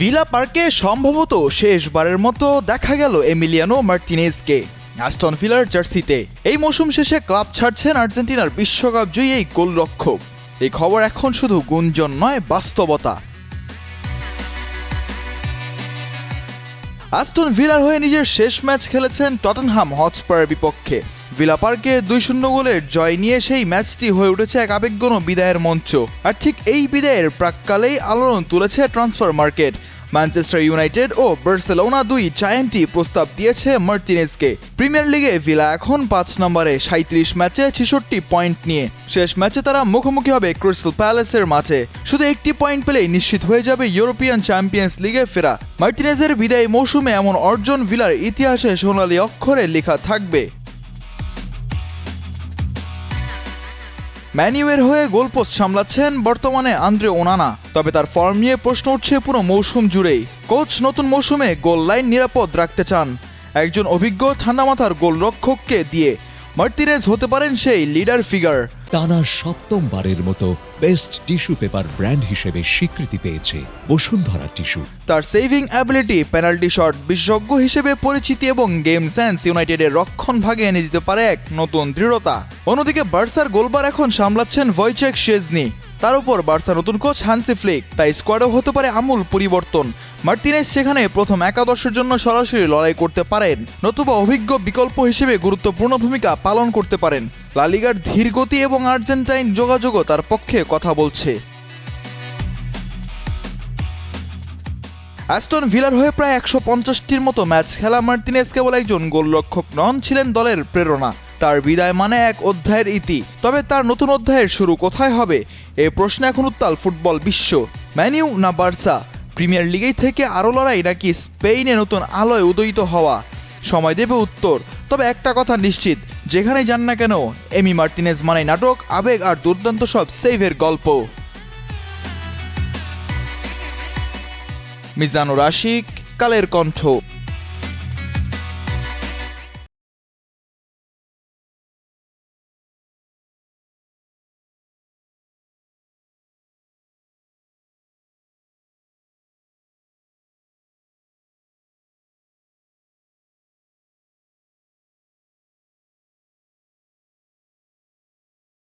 Villa পার্কে সম্ভবত শেষবারের মতো দেখা গেল এমিলিয়ানো মার্টিনেজকে। অ্যাস্টন ভিলার জার্সিতে। এই মৌসুম শেষে ক্লাব ছাড়ছেন আর্জেন্টিনার বিশ্বকাপ জয়ী এই গোলরক্ষক। এই খবর এখন শুধু গুঞ্জন নয়, বাস্তবতা। অ্যাস্টন ভিলার হয়ে নিজের শেষ ম্যাচ খেলেছেন টটেনহাম হটস্পারের বিপক্ষে। ভিলা পার্কে দুই শূন্য গোলের জয় নিয়ে সেই ম্যাচটি হয়ে উঠেছে এক আবেগঘন বিদায়ের মঞ্চ। আর ঠিক এই বিদায়ের প্রাককালেই আলোড়ন তুলেছে ট্রান্সফার মার্কেট। ম্যানচেস্টার ইউনাইটেড ও বার্সেলোনা দুই জায়ান্টই প্রস্তাব দিয়েছে মার্টিনেজকে প্রিমিয়ার লিগে ভিলা এখন পাঁচ নম্বরে সাঁত্রিশ ম্যাচে ছেষট্টি পয়েন্ট নিয়ে। শেষ ম্যাচে তারা মুখোমুখি হবে ক্রিস্টাল প্যালেসের মাঠে। শুধু একটি পয়েন্ট পেলেই নিশ্চিত হয়ে যাবে ইউরোপিয়ান চ্যাম্পিয়ন্স লিগে ফেরা। মার্টিনেজের বিদায়ী মৌসুমে এমন অর্জন ভিলার ইতিহাসে সোনালী অক্ষরে লেখা থাকবে। ম্যানিউয়ের হয়ে গোলপোস্ট সামলাচ্ছেন বর্তমানে আন্দ্রে ওনানা, তবে তার ফর্ম নিয়ে প্রশ্ন উঠছে পুরো মৌসুম জুড়েই। কোচ নতুন মৌসুমে গোল লাইন নিরাপদ রাখতে চান। একজন অভিজ্ঞ ঠান্ডা মাথার গোলরক্ষককে দিয়ে মার্টিনেজ হতে পারেন সেই লিডার ফিগার। টানা সপ্তমবারের মতো বেস্ট টিস্যু পেপার ব্র্যান্ড হিসেবে স্বীকৃতি পেয়েছে বসুন্ধরা টিস্যু। তার সেভিং অ্যাবিলিটি পেনাল্টি শট বিশেষজ্ঞ হিসেবে পরিচিতি এবং গেম সেন্স ইউনাইটেডের রক্ষণ ভাগে এনে দিতে পারে এক নতুন দৃঢ়তা। অন্যদিকে বার্সার গোলবার এখন সামলাচ্ছেন ভয়চেক শেজনি তার উপর বার্সা নতুন কোচ হানসি ফ্লিক, তাই স্কোয়াডেও হতে পারে আমূল পরিবর্তন। মার্টিনেস সেখানে প্রথম একাদশের জন্য সরাসরি লড়াই করতে পারেন। নতুবা অভিজ্ঞ বিকল্প হিসেবে গুরুত্বপূর্ণ ভূমিকা পালন করতে পারেন। লালিগার ধীর গতি এবং আর্জেন্টাইন যোগাযোগও তার পক্ষে কথা বলছে। অ্যাস্টন ভিলার হয়ে প্রায় একশো পঞ্চাশটির মতো ম্যাচ খেলা মার্টিনেজ কেবল একজন গোলরক্ষক নন, ছিলেন দলের প্রেরণা। তার বিদায় মানে এক অধ্যায়ের ইতি। তবে তার নতুন অধ্যায়ের শুরু কোথায় হবে? এ প্রশ্নে এখন উত্তাল ফুটবল বিশ্ব। ম্যানিউ না বার্সা? প্রিমিয়ার লিগেই থেকে আরও লড়াই নাকি স্পেনে নতুন আলোয় উদয়িত হওয়া? সময় দেবে উত্তর। তবে একটা কথা নিশ্চিত, যেখানেই যান না কেন, এমি মার্টিনেজ মানে নাটক, আবেগ আর দুর্দান্ত সব সেভের গল্প। মিজানুর আশিক কালের কণ্ঠ।